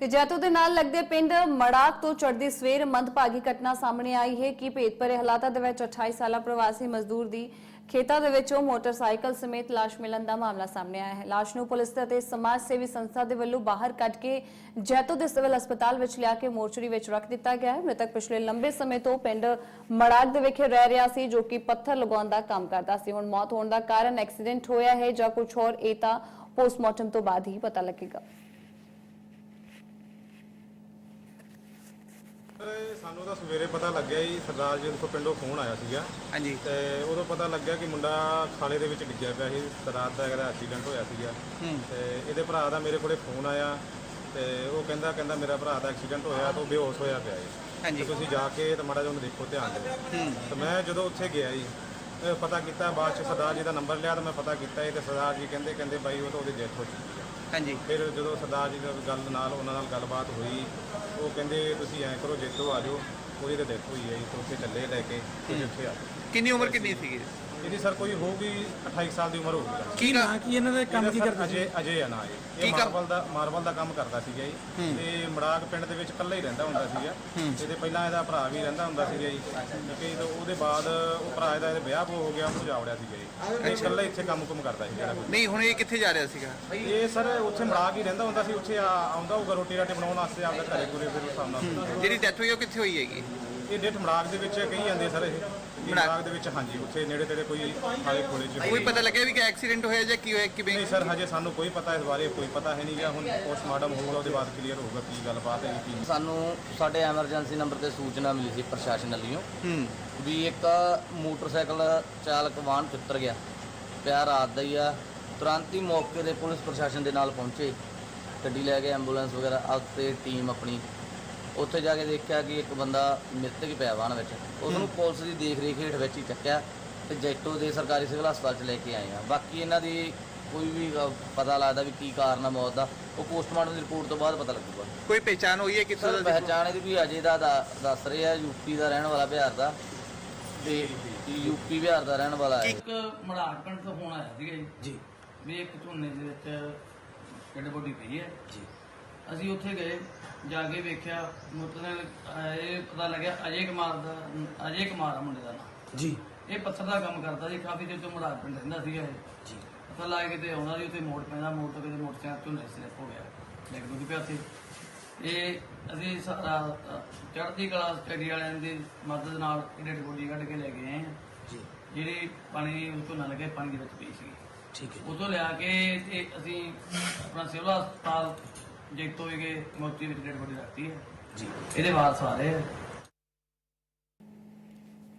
ਤੇ ਜੈਤੋ ਦੇ ਨਾਲ ਲੱਗਦੇ ਪਿੰਡ ਮੜਾ ਤੋਂ ਚੜਦੀ ਸਵੇਰ ਮੰਦਭਾਗੀ ਘਟਨਾ ਸਾਹਮਣੇ ਆਈ ਹੈ ਕਿ ਭੇਤਭਰੇ ਹਾਲਾਤਾਂ ਦੇ ਵਿੱਚ 28 ਸਾਲਾ ਪ੍ਰਵਾਸੀ ਮਜ਼ਦੂਰ ਦੀ ਖੇਤਾਂ ਦੇ ਵਿੱਚੋਂ ਮੋਟਰਸਾਈਕਲ ਸਮੇਤ ਲਾਸ਼ ਮਿਲਣ ਦਾ ਮਾਮਲਾ ਸਾਹਮਣੇ ਆਇਆ ਹੈ। ਲਾਸ਼ ਨੂੰ ਪੁਲਿਸ ਅਤੇ ਸਮਾਜ ਸੇਵੀ ਸੰਸਥਾ ਦੇ ਵੱਲੋਂ ਬਾਹਰ ਕੱਢ ਕੇ ਜੈਤੋ ਦੇ ਸਿਵਲ ਹਸਪਤਾਲ ਵਿੱਚ ਲਿਆ ਕੇ ਮੋਰਚਰੀ ਵਿੱਚ ਰੱਖ ਦਿੱਤਾ ਗਿਆ ਹੈ। ਮ੍ਰਿਤਕ ਪਿਛਲੇ ਲੰਬੇ ਸਮੇਂ ਤੋਂ ਪਿੰਡ ਮੜਾਕ ਦੇ ਵਿਖੇ ਰਹਿ ਰਿਹਾ ਸੀ, ਜੋ ਕਿ ਪੱਥਰ ਲਗਾਉਣ ਦਾ ਕੰਮ ਕਰਦਾ ਸੀ। ਹੁਣ ਮੌਤ ਹੋਣ ਦਾ ਕਾਰਨ ਐਕਸੀਡੈਂਟ ਹੋਇਆ ਹੈ ਜਾਂ ਕੁਝ ਹੋਰ, ਇਹ ਤਾਂ ਪੋਸਟਮਾਰਟਮ ਤੋਂ ਬਾਅਦ ਹੀ ਪਤਾ ਲੱਗੇਗਾ। ਸਾਨੂੰ ਤਾਂ ਸਵੇਰੇ ਪਤਾ ਲੱਗਿਆ ਜੀ ਸਰਦਾਰ ਜੀ ਤੋਂ ਪਿੰਡੋਂ ਫੋਨ ਆਇਆ ਸੀਗਾ। ਹਾਂਜੀ। ਤੇ ਉਦੋਂ ਪਤਾ ਲੱਗਿਆ ਕਿ ਮੁੰਡਾ ਖਾਲੇ ਦੇ ਵਿੱਚ ਡਿੱਗਿਆ ਪਿਆ ਸੀ ਰਾਤ ਦਾ ਇਹਦਾ ਐਕਸੀਡੈਂਟ ਹੋਇਆ ਸੀਗਾ। ਹੂੰ। ਤੇ ਇਹਦੇ ਭਰਾ ਦਾ ਮੇਰੇ ਕੋਲੇ ਫੋਨ ਆਇਆ ਤੇ ਉਹ ਕਹਿੰਦਾ ਕਹਿੰਦਾ ਮੇਰਾ ਭਰਾ ਦਾ ਐਕਸੀਡੈਂਟ ਹੋਇਆ ਤੇ ਉਹ ਬੇਹੋਸ਼ ਹੋਇਆ ਪਿਆ ਜੀ। ਹਾਂਜੀ। ਤੁਸੀਂ ਜਾ ਕੇ ਤੇ ਮਾੜਾ ਜਿਹਾ ਉਹਨੂੰ ਦੇਖੋ ਧਿਆਨ ਦਿਓ। ਹੂੰ। ਤੇ ਮੈਂ ਜਦੋਂ ਉੱਥੇ ਗਿਆ ਜੀ ਇਹ ਪਤਾ ਕੀਤਾ ਬਾਅਦ ਚ ਸਰਦਾਰ ਜੀ ਦਾ ਨੰਬਰ ਲਿਆ ਤੇ ਮੈਂ ਪਤਾ ਕੀਤਾ ਜੀ ਤੇ ਸਰਦਾਰ ਜੀ ਕਹਿੰਦੇ ਕਹਿੰਦੇ ਬਾਈ ਉਹ ਤਾਂ ਉਹਦੀ ਡੈਥ ਹੋ ਚੁੱਕੀ ਹੈ ਹਾਂਜੀ। ਫਿਰ ਜਦੋਂ ਸਰਦਾਰ ਜੀ ਦੀ ਗੱਲ ਨਾਲ ਉਹਨਾਂ ਨਾਲ ਗੱਲਬਾਤ ਹੋਈ ਉਹ ਕਹਿੰਦੇ ਤੁਸੀਂ ਐਂ ਕਰੋ ਜੇਤੋ ਆ ਜਾਓ ਉਹਦੀ ਤਾਂ ਡੈਥ ਹੋਈ ਹੈ ਜੀ ਤੇ ਉੱਥੇ ਚੱਲੇ ਲੈ ਕੇ ਤੁਸੀਂ ਉੱਥੇ ਆ ਜਾਓ। ਕਿੰਨੀ ਉਮਰ ਕਿੰਨੀ ਸੀਗੀ? ਇਹਦੀ ਸਰ ਕੋਈ ਹੋਊਗੀ 28 ਸਾਲ ਦੀ ਉਮਰ ਹੋਊਗੀ ਕੀ ਨਾ? ਕੀ ਇਹਨਾਂ ਦਾ ਕੰਮ ਕੀ ਕਰਦੇ ਅਜੇ ਅਜੇ ਆ ਨਾ ਇਹ। ਕੀ ਇਹ ਕੰਮ? ਮਾਰਬਲ ਦਾ ਮਾਰਬਲ ਦਾ ਕੰਮ ਕਰਦਾ ਸੀਗਾ ਜੀ। ਤੇ ਮੜਾਕ ਪਿੰਡ ਦੇ ਵਿੱਚ ਇਕੱਲਾ ਹੀ ਰਹਿੰਦਾ ਹੁੰਦਾ ਸੀਗਾ। ਇਹਦੇ ਪਹਿਲਾਂ ਇਹਦਾ ਭਰਾ ਵੀ ਰਹਿੰਦਾ ਹੁੰਦਾ ਸੀਗਾ ਜੀ। ਕਿ ਜਦੋਂ ਉਹਦੇ ਬਾਅਦ ਉਹ ਭਰਾ ਇਹਦਾ ਇਹਦੇ ਵਿਆਹ ਹੋ ਗਿਆ ਉਹ ਜਾਵੜਿਆ ਸੀਗਾ ਜੀ। ਇਹ ਇਕੱਲਾ ਇੱਥੇ ਕੰਮ ਕੁਮ ਕਰਦਾ ਸੀ ਜਿਹੜਾ ਨਹੀਂ ਹੁਣ ਇਹ ਕਿੱਥੇ ਜਾ ਰਿਹਾ ਸੀਗਾ? ਇਹ ਸਰ ਉੱਥੇ ਮੜਾਕ ਹੀ ਰਹਿੰਦਾ ਹੁੰਦਾ ਸੀ। ਉੱਥੇ ਆ- ਆਉਂਦਾ ਹੋਊਗਾ ਰੋਟੀ ਰਾਟੀ ਬਣਾਉਣ ਵਾਸਤੇ ਆਪਦਾ ਘਰੇ ਪੂਰੇ ਫਿਰ ਉਸ ਹਿਸਾਬ ਨਾਲ। ਜਿਹੜੀ ਡੈਥ ਹੋਈ ਉਹ ਕਿੱਥੇ ਹੋਈ ਹੈਗੀ? ਇਹ ਡੇਟ ਮੜਾਕ ਦੇ ਵਿੱਚ ਕਹੀ ਜਾਂਦੇ ਸਰ ਇਹ। ਮੜਾਕ। ਦੇ ਵਿੱਚ ਹਾਂਜੀ ਉੱਥੇ ਨੇੜੇ ਤੇੜੇ ਕੋਈ ਹਾਲੇ ਕੋਲੇ ਚ ਕੋਈ ਪਤਾ ਲੱਗਿਆ ਵੀ ਕਿ ਐਕਸੀਡੈਂਟ ਹੋਇਆ ਜਾਂ ਕੀ ਹੋਇਆ ਕਿਵੇਂ ਨਹੀਂ ਸਰ ਹਜੇ ਸਾਨੂੰ ਕੋਈ ਪਤਾ ਇਸ ਬਾਰੇ ਕੋਈ ਪਤਾ ਹੈ ਨਹੀਂਗਾ ਹੁਣ ਪੋਸਟਮਾਰਟਮ ਹੋਊਗਾ ਉਹਦੇ ਬਾਅਦ ਕਲੀਅਰ ਹੋਊਗਾ ਕੀ ਗੱਲਬਾਤ ਹੈ ਕੀ ਨਹੀਂ। ਸਾਨੂੰ ਸਾਡੇ ਐਮਰਜੈਂਸੀ ਨੰਬਰ ਤੇ ਸੂਚਨਾ ਮਿਲੀ ਸੀ ਪ੍ਰਸ਼ਾਸਨ ਵੱਲੋਂ ਹੂੰ। ਵੀ ਇੱਕ ਮੋਟਰਸਾਈਕਲ ਚਾਲਕ ਵਾਹਨ ਚੁੱਤਰ ਗਿਆ। ਪਿਆ ਰਾਤ ਦਾ ਹੀ ਆ। ਤੁਰੰਤ ਹੀ ਮੌਕੇ ਤੇ ਪੁਲਿਸ ਪ੍ਰਸ਼ਾਸਨ ਦੇ ਨਾਲ ਪਹੁੰਚੇ। ਗੱਡੀ ਲੈ ਕੇ ਐਂਬੂਲੈਂਸ ਵਗੈਰਾ ਤੇ ਟੀਮ ਆਪਣੀ ਉੱਥੇ ਜਾ ਕੇ ਦੇਖਿਆ ਕਿ ਇੱਕ ਬੰਦਾ ਮ੍ਰਿਤਕ ਪਿਆ ਵਾਹਨ ਵਿੱਚ। ਉਸ ਨੂੰ ਪੁਲਿਸ ਦੀ ਦੇਖ ਰੇਖ ਹੇਠ ਵਿੱਚ ਹੀ ਚੱਕਿਆ ਤੇ ਜੈਟੋ ਦੇ ਸਰਕਾਰੀ ਸਿਵਲ ਹਸਪਤਾਲ 'ਚ ਲੈ ਕੇ ਆਏ ਆ। ਬਾਕੀ ਇਹਨਾਂ ਦੀ ਕੋਈ ਵੀ ਅ, ਪਤਾ ਲੱਗਦਾ ਵੀ ਕੀ ਕਾਰਨ ਆ ਮੌਤ ਦਾ ਉਹ ਪੋਸਟਮਾਰਟਮ ਦੀ ਰਿਪੋਰਟ ਤੋਂ ਬਾਅਦ ਪਤਾ ਲੱਗੂਗਾ। ਕੋਈ ਪਹਿਚਾਨ ਹੋਈ ਹੈ ਕਿੱਥੋਂ ਸਰ ਦਾ ਪਹਿਚਾਣ ਇਹਦੀ ਵੀ ਅਜੇ ਦਾ ਦਾ- ਦੱਸ ਰਹੇ ਆ ਯੂਪੀ ਦਾ ਰਹਿਣ ਵਾਲਾ ਬਿਹਾਰ ਦਾ। ਤੇ ਯੂਪੀ ਬਿਹਾਰ ਦਾ ਰਹਿਣ ਵਾਲਾ ਹੈ। ਇੱਕ ਪਿੰਡ ਤੋਂ ਫੋਨ ਆਇਆ ਸੀਗਾ ਜੀ। ਜੀ। ਵੀ ਇੱਕ ਝੋਨੇ ਦੇ ਵਿੱਚ ਡੈਡ ਬੋਡੀ ਪਈ ਹੈ। ਜੀ। ਅਸੀਂ ਉੱਥੇ ਗਏ ਜਾ ਕੇ ਵੇਖਿਆ ਮਤਲਬ ਇਹ ਪਤਾ ਲੱਗਿਆ ਅਜੇ ਕੁਮਾਰ ਦਾ ਅਜੇ ਕੁਮਾਰ ਆ ਮੁੰਡੇ ਦਾ ਨਾਮ। ਜੀ। ਇਹ ਪੱਥਰ ਦਾ ਕੰਮ ਕਰਦਾ ਸੀ ਕਾਫੀ ਦਿਨ ਤੋਂ ਮੜਾਕ ਪਿੰਡ ਰਹਿੰਦਾ ਸੀਗਾ ਇਹ। ਜੀ। ਪਤਾ ਲੱਗ ਕਿਤੇ ਆਉਂਦਾ ਸੀ ਉੱਥੇ ਮੋੜ ਪੈਂਦਾ ਮੋੜ ਤੋਂ ਕਿਤੇ ਮੋਟਰਸਾਈਕਲ ਝੋਨੇ ਸਲਿੱਪ ਹੋ ਗਿਆ ਡਿੱਗ ਡੁੱਗ ਪਿਆ ਸੀ ਇਹ ਅਸੀਂ ਸਾਰਾ ਅ, ਚੜ੍ਹਦੀ ਕਲਾ ਸਟੱਡੀ ਵਾਲਿਆਂ ਦੀ ਮਦਦ ਨਾਲ ਇਹ ਡੈਡ ਬੋਡੀ ਕੱਢ ਕੇ ਲੈ ਕੇ ਆਏ ਹਾਂ ਜੀ। ਜਿਹੜੀ ਪਾਣੀ ਉਤੋਂ ਨਾ ਲੱਗੇ ਪਾਣੀ ਦੇ ਵਿੱਚ ਪਈ ਸੀ ਠੀਕ ਹੈ ਉਦੋਂ ਲਿਆ ਕੇ ਤੇ ਅਸੀਂ ਆਪਣਾ ਸਿਵਲ ਹਸਪਤਾਲ ਜੈਤੋ ਵਿਖੇ ਮੋਤੀ ਵਿੱਚ ਡੇਢ ਬੜੀ ਰੱਖਤੀ ਹੈ। ਜੀ। ਇਹਦੇ ਬਾਅਦ ਸਾਰੇ